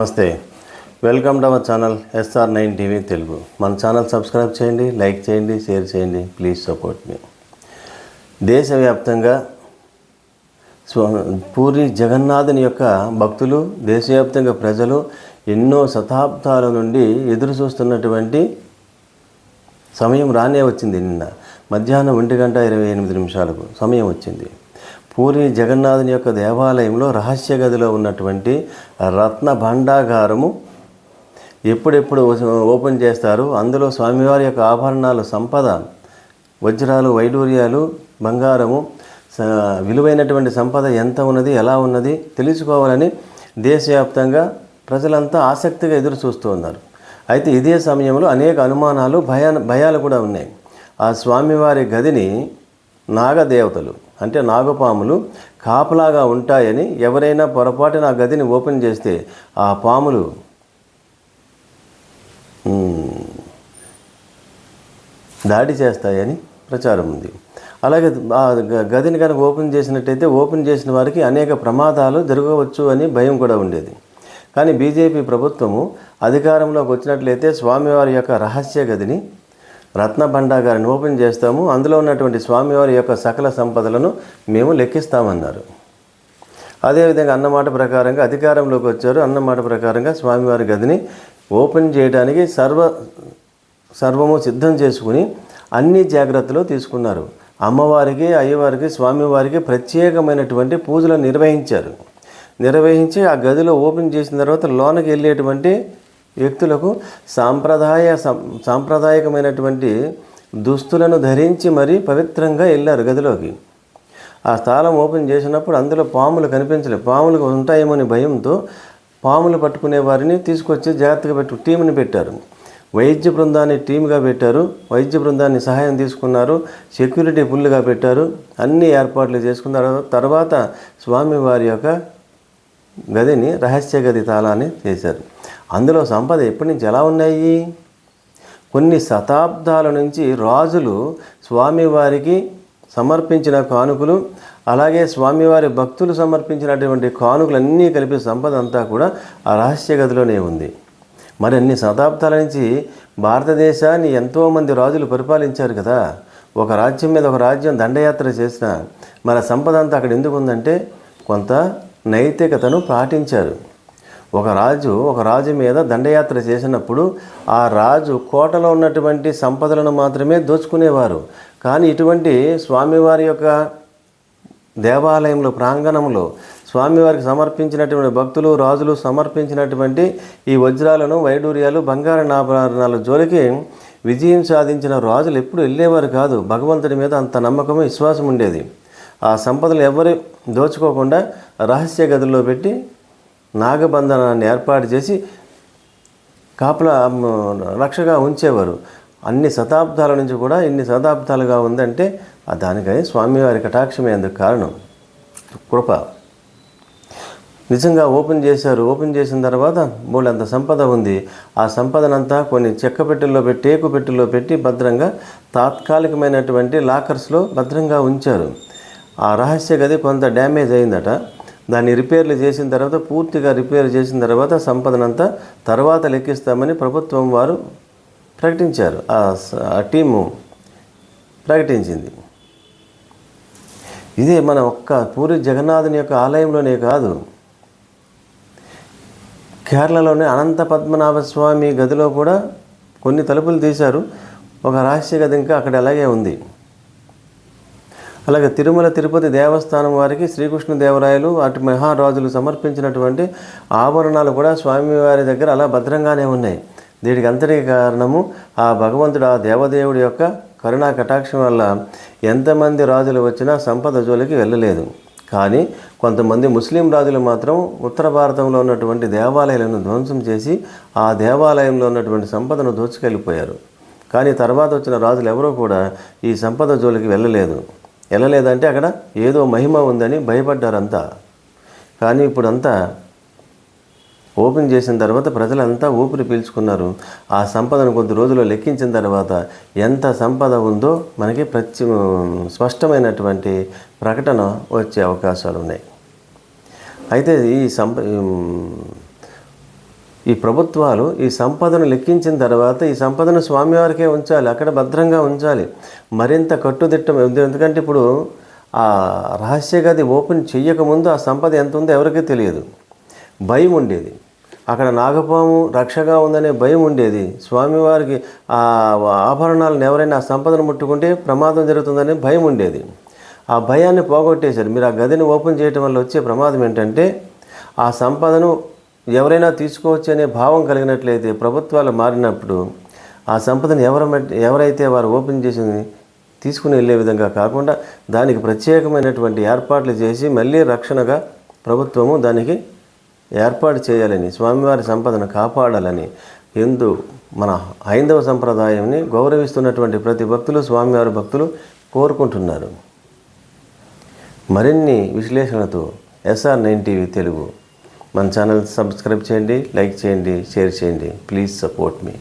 నమస్తే. Welcome to our channel SR nine TV Telugu మన channel subscribe చేయండి like చేయండి షేర్ చేయండి ప్లీజ్ సపోర్ట్ మీ దేశవ్యాప్తంగా పూరి జగన్నాథుని యొక్క భక్తులు దేశవ్యాప్తంగా ప్రజలు ఎన్నో శతాబ్దాల నుండి ఎదురు చూస్తున్నటువంటి సమయం రానే వచ్చింది నిన్న. మధ్యాహ్నం ఒంటి గంట ఇరవై ఎనిమిది నిమిషాలకు సమయం వచ్చింది. పూరి జగన్నాథుని యొక్క దేవాలయంలో రహస్య గదిలో ఉన్నటువంటి రత్న భాండాగారము ఎప్పుడెప్పుడు ఓపెన్ చేస్తారు? అందులో స్వామివారి యొక్క ఆభరణాలు సంపద వజ్రాలు వైడూర్యాలు బంగారము విలువైనటువంటి సంపద ఎంత ఉన్నది ఎలా ఉన్నది తెలుసుకోవాలని దేశవ్యాప్తంగా ప్రజలంతా ఆసక్తిగా ఎదురు చూస్తూ ఉన్నారు. అయితే ఇదే సమయంలో అనేక అనుమానాలు భయా భయాలు కూడా ఉన్నాయి. ఆ స్వామివారి గదిని నాగదేవతలు అంటే నాగపాములు కాపలాగా ఉంటాయని ఎవరైనా పొరపాటున ఆ గదిని ఓపెన్ చేస్తే ఆ పాములు దాడి చేస్తాయని ప్రచారం ఉంది. అలాగే ఆ గదిని కనుక ఓపెన్ చేసినట్టయితే ఓపెన్ చేసిన వారికి అనేక ప్రమాదాలు జరగవచ్చు అని భయం కూడా ఉండేది. కానీ బీజేపీ ప్రభుత్వము అధికారంలోకి వచ్చినట్లయితే స్వామివారి యొక్క రహస్య గదిని రత్న భండాగారిని ఓపెన్ చేస్తాము. అందులో ఉన్నటువంటి స్వామివారి యొక్క సకల సంపదలను మేము లెక్కిస్తామన్నారు. అదేవిధంగా అన్నమాట ప్రకారంగా అధికారంలోకి వచ్చారు. అన్నమాట ప్రకారంగా స్వామివారి గదిని ఓపెన్ చేయడానికి సర్వ సర్వము సిద్ధం చేసుకుని అన్ని జాగ్రత్తలు తీసుకున్నారు. అమ్మవారికి అయ్యవారికి స్వామివారికి ప్రత్యేకమైనటువంటి పూజలు నిర్వహించారు. నిర్వహించి ఆ గదిలో ఓపెన్ చేసిన తర్వాత లోనకి వెళ్ళేటువంటి వ్యక్తులకు సాంప్రదాయ సం- సాంప్రదాయకమైనటువంటి దుస్తులను ధరించి మరీ పవిత్రంగా వెళ్ళారు గదిలోకి. ఆ స్థలం ఓపెన్ చేసినప్పుడు అందులో పాములు కనిపించలేదు పాములు ఉంటాయేమో భయంతో పాములు పట్టుకునే వారిని తీసుకొచ్చి జాగ్రత్తగా పెట్టు టీంని పెట్టారు. వైద్య బృందాన్ని టీమ్గా పెట్టారు. వైద్య బృందాన్ని సహాయం తీసుకున్నారు. సెక్యూరిటీ ఫుల్గా పెట్టారు. అన్ని ఏర్పాట్లు చేసుకున్నారు తర్వాత స్వామివారి యొక్క గదిని రహస్య గది తాళాన్ని చేశారు. అందులో సంపద ఎప్పటి నుంచి ఎలా ఉన్నాయి? కొన్ని శతాబ్దాల నుంచి రాజులు స్వామివారికి సమర్పించిన కానుకలు అలాగే స్వామివారి భక్తులు సమర్పించినటువంటి కానుకలన్నీ కలిపి సంపద అంతా కూడా ఆ రహస్య గదిలోనే ఉంది. మరి అన్ని శతాబ్దాల నుంచి భారతదేశాన్ని ఎంతోమంది రాజులు పరిపాలించారు కదా. ఒక రాజ్యం మీద ఒక రాజ్యం దండయాత్ర చేసిన మన సంపద అంతా అక్కడ ఎందుకు ఉందంటే కొంత నైతికతను పాటించారు. ఒక రాజు ఒక రాజు మీద దండయాత్ర చేసినప్పుడు ఆ రాజు కోటలో ఉన్నటువంటి సంపదలను మాత్రమే దోచుకునేవారు. కానీ ఇటువంటి స్వామివారి యొక్క దేవాలయంలో ప్రాంగణంలో స్వామివారికి సమర్పించినటువంటి భక్తులు రాజులు సమర్పించినటువంటి ఈ వజ్రాలను వైడూర్యాలు బంగారు ఆభరణాల జోలికి విజయం సాధించిన రాజులు ఎప్పుడు వెళ్ళేవారు కాదు. భగవంతుడి మీద అంత నమ్మకం విశ్వాసం ఉండేది. ఆ సంపదలు ఎవరు దోచుకోకుండా రహస్య గదుల్లో పెట్టి నాగబంధనాన్ని ఏర్పాటు చేసి కాపలా రక్షగా ఉంచేవారు. అన్ని శతాబ్దాల నుంచి కూడా ఇన్ని శతాబ్దాలుగా ఉందంటే దానికని దానికై స్వామివారి కటాక్షమే అందుకు కారణం. కృప. నిజంగా ఓపెన్ చేశారు. ఓపెన్ చేసిన తర్వాత మూడంత సంపద ఉంది. ఆ సంపదనంతా కొన్ని చెక్క పెట్టెల్లో పెట్టి టేకు పెట్టెల్లో పెట్టి భద్రంగా తాత్కాలికమైనటువంటి లాకర్స్లో భద్రంగా ఉంచారు. ఆ రహస్య గది కొంత డ్యామేజ్ అయిందట. దాన్ని రిపేర్లు చేసిన తర్వాత పూర్తిగా రిపేర్ చేసిన తర్వాత సంపదనంతా తర్వాత లెక్కిస్తామని ప్రభుత్వం వారు ప్రకటించారు. ఆ టీము ప్రకటించింది. ఇదే మన ఒక్క పూరి జగన్నాథుని యొక్క ఆలయంలోనే కాదు కేరళలోని అనంత పద్మనాభ స్వామి గదిలో కూడా కొన్ని తలుపులు తీశారు. ఒక రహస్య గది ఇంకా అక్కడ అలాగే ఉంది. అలాగే తిరుమల తిరుపతి దేవస్థానం వారికి శ్రీకృష్ణదేవరాయలు అటు మహారాజులు సమర్పించినటువంటి ఆభరణాలు కూడా స్వామివారి దగ్గర అలా భద్రంగానే ఉన్నాయి. దీనికి అంతటికి కారణము ఆ భగవంతుడు ఆ దేవదేవుడి యొక్క కరుణా కటాక్షం వల్ల ఎంతమంది రాజులు వచ్చినా సంపద జోలికి వెళ్ళలేదు. కానీ కొంతమంది ముస్లిం రాజులు మాత్రం ఉత్తర భారతంలో ఉన్నటువంటి దేవాలయాలను ధ్వంసం చేసి ఆ దేవాలయంలో ఉన్నటువంటి సంపదను దోచుకెళ్ళిపోయారు. కానీ తర్వాత వచ్చిన రాజులు ఎవరూ కూడా ఈ సంపద జోలికి వెళ్ళలేదు. వెళ్ళలేదంటే అక్కడ ఏదో మహిమ ఉందని భయపడ్డారంతా. కానీ ఇప్పుడంతా ఓపెన్ చేసిన తర్వాత ప్రజలంతా ఊపిరి పీల్చుకున్నారు. ఆ సంపదను కొద్ది రోజుల్లో లెక్కించిన తర్వాత ఎంత సంపద ఉందో మనకి ప్రత్య స్పష్టమైనటువంటి ప్రకటన వచ్చే అవకాశాలు ఉన్నాయి అయితే ఈ సంప ఈ ప్రభుత్వాలు ఈ సంపదను లెక్కించిన తర్వాత ఈ సంపదను స్వామివారికే ఉంచాలి అక్కడ భద్రంగా ఉంచాలి. మరింత కట్టుదిట్టం ఎందుకంటే ఇప్పుడు ఆ రహస్య గది ఓపెన్ చెయ్యకముందు ఆ సంపద ఎంత ఉందో ఎవరికీ తెలియదు. భయం ఉండేది. అక్కడ నాగపాము రక్షగా ఉందనే భయం ఉండేది. స్వామివారికి ఆ ఆభరణాలను ఎవరైనా ఆ సంపదను ముట్టుకుంటే ప్రమాదం జరుగుతుందనే భయం ఉండేది. ఆ భయాన్ని పోగొట్టేశారు. మీరు ఆ గదిని ఓపెన్ చేయటం వల్ల వచ్చే ప్రమాదం ఏంటంటే ఆ సంపదను ఎవరైనా తీసుకోవచ్చు అనే భావం కలిగినట్లయితే ప్రభుత్వాలు మారినప్పుడు ఆ సంపదను ఎవరు ఎవరైతే వారు ఓపెన్ చేసి తీసుకుని వెళ్ళే విధంగా కాకుండా దానికి ప్రత్యేకమైనటువంటి ఏర్పాట్లు చేసి మళ్ళీ రక్షణగా ప్రభుత్వము దానికి ఏర్పాటు చేయాలని స్వామివారి సంపదను కాపాడాలని ఎందు మన హైందవ సంప్రదాయాన్ని గౌరవిస్తున్నటువంటి ప్రతి భక్తులు స్వామివారి భక్తులు కోరుకుంటున్నారు. మరిన్ని విశ్లేషణతో ఎస్ఆర్ నైన్ టీవీ తెలుగు మన ఛానల్ సబ్స్క్రైబ్ చేయండి లైక్ చేయండి షేర్ చేయండి. Please support me